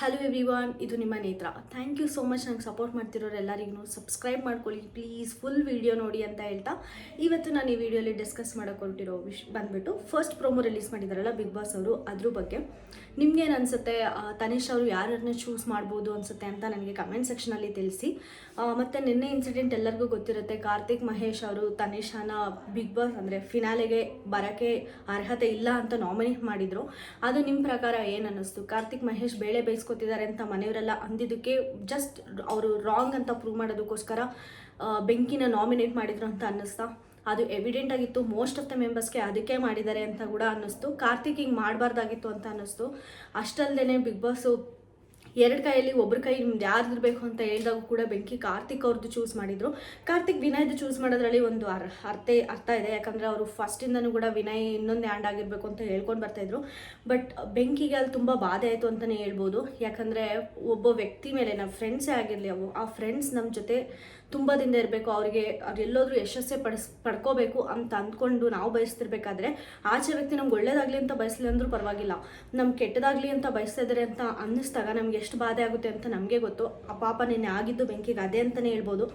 Hello everyone ಇದು ನಿಮ್ಮ Netra. Thank you so much ನಂಗೆ ಸಪೋರ್ಟ್ ಮಾಡ್ತಿರೋರು ಎಲ್ಲರಿಗೂ. ಸಬ್ಸ್ಕ್ರೈಬ್ ಮಾಡ್ಕೊಳ್ಳಿ ಪ್ಲೀಸ್ ಫುಲ್ ವಿಡಿಯೋ ನೋಡಿ ಅಂತ ಹೇಳ್ತಾ. ಇವತ್ತು ನಾನು ಈ ವಿಡಿಯೋಲಿ ಡಿಸ್ಕಸ್ ಮಾಡೋಕೆ ಹೊರಟಿರೋ ವಿಷ್, ಬಂದುಬಿಟ್ಟು ಫಸ್ಟ್ ಪ್ರೋಮೋ ರಿಲೀಸ್ ಮಾಡಿದಾರಲ್ಲ ಬಿಗ್ ಬಾಸ್ ಅವರು, ಅದ್ರ ಬಗ್ಗೆ. ನಿಮ್ಗೇನು ಅನಿಸುತ್ತೆ? ತನಿಷ್ ಅವರು ಯಾರನ್ನ ಚೂಸ್ ಮಾಡ್ಬೋದು ಅನಿಸುತ್ತೆ ಅಂತ ನನಗೆ ಕಮೆಂಟ್ ಸೆಕ್ಷನಲ್ಲಿ ತಿಳಿಸಿ. ಮತ್ತು ನಿನ್ನೆ ಇನ್ಸಿಡೆಂಟ್ ಎಲ್ಲರಿಗೂ ಗೊತ್ತಿರುತ್ತೆ, ಕಾರ್ತಿಕ್ ಮಹೇಶ್ ಅವರು ತನಿಷಾನ ಬಿಗ್ ಬಾಸ್ ಅಂದರೆ ಫಿನಾಲೆಗೆ ಬರೋಕ್ಕೆ ಅರ್ಹತೆ ಇಲ್ಲ ಅಂತ ನಾಮಿನೇಟ್ ಮಾಡಿದರು. ಅದು ನಿಮ್ಮ ಪ್ರಕಾರ ಏನು ಅನ್ನಿಸ್ತು? ಕಾರ್ತಿಕ್ ಮಹೇಶ್ ಬೇಳೆ ಬೇಯಿಸ್ಕೊತಿದ್ದಾರೆ ಅಂತ ಮನೆಯವರೆಲ್ಲ ಅಂದಿದ್ದಕ್ಕೆ ಜಸ್ಟ್ ಅವರು ರಾಂಗ್ ಅಂತ ಪ್ರೂವ್ ಮಾಡೋದಕ್ಕೋಸ್ಕರ ಬೆಂಕಿನ ನಾಮಿನೇಟ್ ಮಾಡಿದ್ರು ಅಂತ ಅನ್ನಿಸ್ತಾ. ಅದು ಎವಿಡೆಂಟ್ ಆಗಿತ್ತು. ಮೋಸ್ಟ್ ಆಫ್ ದ ಮೆಂಬರ್ಸ್ಗೆ ಅದಕ್ಕೆ ಮಾಡಿದ್ದಾರೆ ಅಂತ ಕೂಡ ಅನ್ನಿಸ್ತು. ಕಾರ್ತಿಕ್ ಹಿಂಗೆ ಮಾಡಬಾರ್ದಾಗಿತ್ತು ಅಂತ ಅನ್ನಿಸ್ತು. ಅಷ್ಟಲ್ದೇ ಬಿಗ್ ಬಾಸು ಎರಡು ಕೈಯಲ್ಲಿ ಒಬ್ಬರ ಕೈ ನಿಮ್ದು ಯಾರ್ದು ಇರಬೇಕು ಅಂತ ಹೇಳಿದಾಗ ಕೂಡ ಬೆಂಕಿ ಕಾರ್ತಿಕ್ ಅವ್ರದ್ದು ಚೂಸ್ ಮಾಡಿದ್ರು. ಕಾರ್ತಿಕ್ ವಿನಯ್ದು ಚೂಸ್ ಮಾಡೋದ್ರಲ್ಲಿ ಒಂದು ಅರ್, ಅರ್ಥ ಅರ್ಥ ಇದೆ. ಯಾಕಂದರೆ ಅವರು ಫಸ್ಟಿಂದನೂ ಕೂಡ ವಿನಯ್ ಇನ್ನೊಂದು ಹ್ಯಾಂಡ್ ಆಗಿರಬೇಕು ಅಂತ ಹೇಳ್ಕೊಂಡು ಬರ್ತಾಯಿದ್ರು ಬಟ್ ಬೆಂಕಿಗೆ ಅಲ್ಲಿ ತುಂಬ ಬಾಧೆ ಆಯಿತು ಅಂತಲೇ ಹೇಳ್ಬೋದು. ಯಾಕಂದರೆ ಒಬ್ಬ ವ್ಯಕ್ತಿ ಮೇಲೆ ನಮ್ಮ ಫ್ರೆಂಡ್ಸೇ ಆಗಿರಲಿ, ಅವು ಆ ಫ್ರೆಂಡ್ಸ್ ನಮ್ಮ ಜೊತೆ ತುಂಬದಿಂದ ಇರಬೇಕು. ಅವರಿಗೆ ಅವ್ರು ಎಲ್ಲೋದ್ರೂ ಯಶಸ್ಸೆ ಪಡಿಸ್, ಪಡ್ಕೋಬೇಕು ಅಂತ ಅಂದ್ಕೊಂಡು ನಾವು ಬಯಸ್ತಿರ್ಬೇಕಾದ್ರೆ ಆಚೆ ವ್ಯಕ್ತಿ ನಮ್ಗೆ ಒಳ್ಳೇದಾಗಲಿ ಅಂತ ಬಯಸಲಿ ಅಂದರೂ ಪರವಾಗಿಲ್ಲ. ನಮ್ಗೆ ಕೆಟ್ಟದಾಗಲಿ ಅಂತ ಬಯಸ್ತಾ ಇದ್ದಾರೆ ಅಂತ ಅನ್ನಿಸ್ದಾಗ ನಮ್ಗೆ ಎಷ್ಟು ಬಾಧೆ ಆಗುತ್ತೆ ಅಂತ ನಮಗೆ ಗೊತ್ತು. ಆ ಪಾಪ ನಿನ್ನೆ ಆಗಿದ್ದು ಬೆಂಕಿಗೆ ಅದೇ ಅಂತಲೇ ಹೇಳ್ಬೋದು.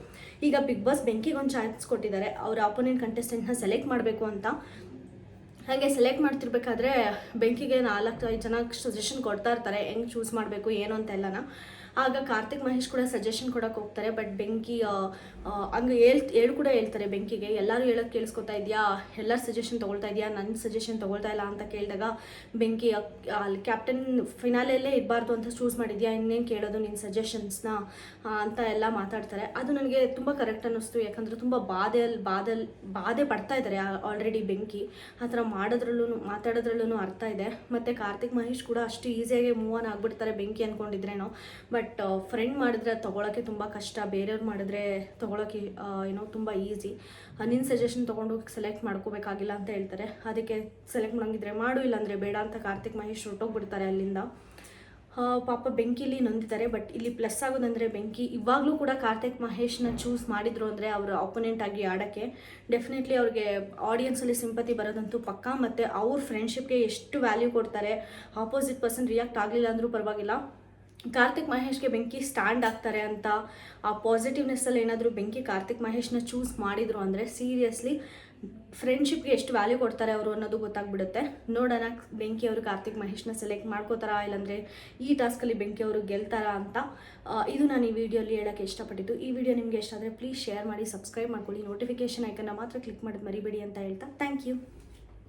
ಈಗ ಬಿಗ್ ಬಾಸ್ ಬೆಂಕಿಗೆ ಒಂದು ಚಾನ್ಸ್ ಕೊಟ್ಟಿದ್ದಾರೆ. ಅವ್ರ ಅಪೋನೆಂಟ್ ಕಂಟೆಸ್ಟೆಂಟ್ನ ಸೆಲೆಕ್ಟ್ ಮಾಡಬೇಕು ಅಂತ. ಹಾಗೆ ಸೆಲೆಕ್ಟ್ ಮಾಡ್ತಿರ್ಬೇಕಾದ್ರೆ ಬೆಂಕಿಗೆ ನಾಲ್ಕು ಐದು ಜನ ಸಜೆಷನ್ ಕೊಡ್ತಾ ಇರ್ತಾರೆ. ಹೆಂಗೆ ಚೂಸ್ ಮಾಡಬೇಕು, ಏನು ಅಂತೆಲ್ಲನ ಆಗ ಕಾರ್ತಿಕ್ ಮಹೇಶ್ ಕೂಡ ಸಜೆಷನ್ ಕೊಡಕ್ಕೆ ಹೋಗ್ತಾರೆ ಬಟ್ ಬೆಂಕಿ ಹಂಗೆ ಹೇಳ್, ಹೇಳು ಕೂಡ ಹೇಳ್ತಾರೆ ಬೆಂಕಿಗೆ, ಎಲ್ಲರೂ ಹೇಳಕ್ಕೆ ಕೇಳಿಸ್ಕೊತಾ ಇದೆಯಾ? ಎಲ್ಲರ ಸಜೆಷನ್ ತೊಗೊಳ್ತಾ ಇದೆಯಾ? ನನ್ನ ಸಜೆಷನ್ ತೊಗೊಳ್ತಾ ಇಲ್ಲ, ಅಂತ ಕೇಳಿದಾಗ ಬೆಂಕಿ ಅಲ್ಲಿ ಕ್ಯಾಪ್ಟನ್ ಫಿನಾಲೆಯಲ್ಲೇ ಇರಬಾರ್ದು ಅಂತ ಚೂಸ್ ಮಾಡಿದ್ಯಾ? ಇನ್ನೇನು ಕೇಳೋದು ನಿನ್ನ ಸಜೆಷನ್ಸ್ನ ಅಂತ ಎಲ್ಲ ಮಾತಾಡ್ತಾರೆ. ಅದು ನನಗೆ ತುಂಬ ಕರೆಕ್ಟ್ ಅನ್ನಿಸ್ತು, ಯಾಕಂದರೆ ತುಂಬ ಬಾಧೆಯಲ್ಲಿ ಬಾಧೆಲ್, ಬಾಧೆ ಪಡ್ತಾ ಇದ್ದಾರೆ ಆಲ್ರೆಡಿ ಬೆಂಕಿ. ಆ ಥರ ಮಾಡೋದ್ರಲ್ಲೂ ಮಾತಾಡೋದ್ರಲ್ಲೂ ಅರ್ಥ ಇದೆ. ಮತ್ತು ಕಾರ್ತಿಕ್ ಮಹೇಶ್ ಕೂಡ ಅಷ್ಟು ಈಸಿಯಾಗಿ ಮೂವ್ ಆನ್ ಆಗ್ಬಿಡ್ತಾರೆ ಬೆಂಕಿ ಅಂದ್ಕೊಂಡಿದ್ರೇನೋ ಬಟ್ ಫ್ರೆಂಡ್ ಮಾಡಿದ್ರೆ ತೊಗೊಳಕ್ಕೆ ತುಂಬ ಕಷ್ಟ. ಬೇರೆಯವ್ರು ಮಾಡಿದ್ರೆ ತೊಗೊಳಕ್ಕೆ ಏನೋ ತುಂಬ ಈಸಿ ನಿನ್ನ ಸಜೆಷನ್ ತೊಗೊಂಡು ಸೆಲೆಕ್ಟ್ ಮಾಡ್ಕೋಬೇಕಾಗಿಲ್ಲ ಅಂತ ಹೇಳ್ತಾರೆ. ಅದಕ್ಕೆ ಸೆಲೆಕ್ಟ್ ಮಾಡೋಂಗಿದ್ರೆ ಮಾಡು, ಇಲ್ಲಾಂದರೆ ಬೇಡ ಅಂತ ಕಾರ್ತಿಕ್ ಮಹೇಶ್ ಹೊರಟೋಗ್ಬಿಡ್ತಾರೆ ಅಲ್ಲಿಂದ. ಪಾಪ ಬೆಂಕಿಲಿ ನೊಂದಿದ್ದಾರೆ, ಬಟ್ ಇಲ್ಲಿ ಪ್ಲಸ್ ಆಗೋದಂದರೆ ಬೆಂಕಿ. ಇವಾಗಲೂ ಕೂಡ ಕಾರ್ತಿಕ್ ಮಹೇಶ್ನ ಚೂಸ್ ಮಾಡಿದ್ರು ಅಂದರೆ ಅವರ ಅಪೋನೆಂಟ್ ಆಗಿ ಆಡೋಕ್ಕೆ. ಡೆಫಿನೆಟ್ಲಿ ಅವ್ರಿಗೆ ಆಡಿಯನ್ಸಲ್ಲಿ ಸಿಂಪತಿ ಬರೋದಂತೂ ಪಕ್ಕ, ಮತ್ತು ಅವ್ರ ಫ್ರೆಂಡ್ಶಿಪ್ಗೆ ಎಷ್ಟು ವ್ಯಾಲ್ಯೂ ಕೊಡ್ತಾರೆ. ಆಪೋಸಿಟ್ ಪರ್ಸನ್ ರಿಯಾಕ್ಟ್ ಆಗಲಿಲ್ಲ ಅಂದರೂ ಪರವಾಗಿಲ್ಲ. ಕಾರ್ತಿಕ್ ಮಹೇಶ್ಗೆ ಬೆಂಕಿ ಸ್ಟ್ಯಾಂಡ್ ಆಗ್ತಾರೆ ಅಂತ ಆ ಪಾಸಿಟಿವ್ನೆಸ್ಸಲ್ಲಿ ಏನಾದರೂ ಬೆಂಕಿ ಕಾರ್ತಿಕ್ ಮಹೇಶ್ನ ಚೂಸ್ ಮಾಡಿದ್ರು ಅಂದರೆ ಸೀರಿಯಸ್ಲಿ ಫ್ರೆಂಡ್ಶಿಪ್ಗೆ ಎಷ್ಟು ವ್ಯಾಲ್ಯೂ ಕೊಡ್ತಾರೆ ಅವರು ಅನ್ನೋದು ಗೊತ್ತಾಗ್ಬಿಡುತ್ತೆ. ನೋಡೋಣ ಬೆಂಕಿ ಅವರು ಕಾರ್ತಿಕ್ ಮಹೇಶ್ನ ಸೆಲೆಕ್ಟ್ ಮಾಡ್ಕೋತಾರಾ ಇಲ್ಲಾಂದರೆ ಈ ಟಾಸ್ಕಲ್ಲಿ ಬೆಂಕಿ ಅವರು ಗೆಲ್ತಾರಾ ಅಂತ ಇದು ನಾನು ಈ ವಿಡಿಯೋಲಿ ಹೇಳೋಕ್ಕೆ ಇಷ್ಟಪಟ್ಟಿದ್ದು. ಈ ವಿಡಿಯೋ ನಿಮಗೆ ಇಷ್ಟ ಆದರೆ ಪ್ಲೀಸ್ ಶೇರ್ ಮಾಡಿ ಸಬ್ಸ್ಕ್ರೈಬ್ ಮಾಡ್ಕೊಳ್ಳಿ. ನೋಟಿಫಿಕೇಷನ್ ಐಕನ್ನ ಮಾತ್ರ ಕ್ಲಿಕ್ ಮಾಡೋದು ಮರಿಬೇಡಿ ಅಂತ ಹೇಳ್ತಾ ಥ್ಯಾಂಕ್ ಯು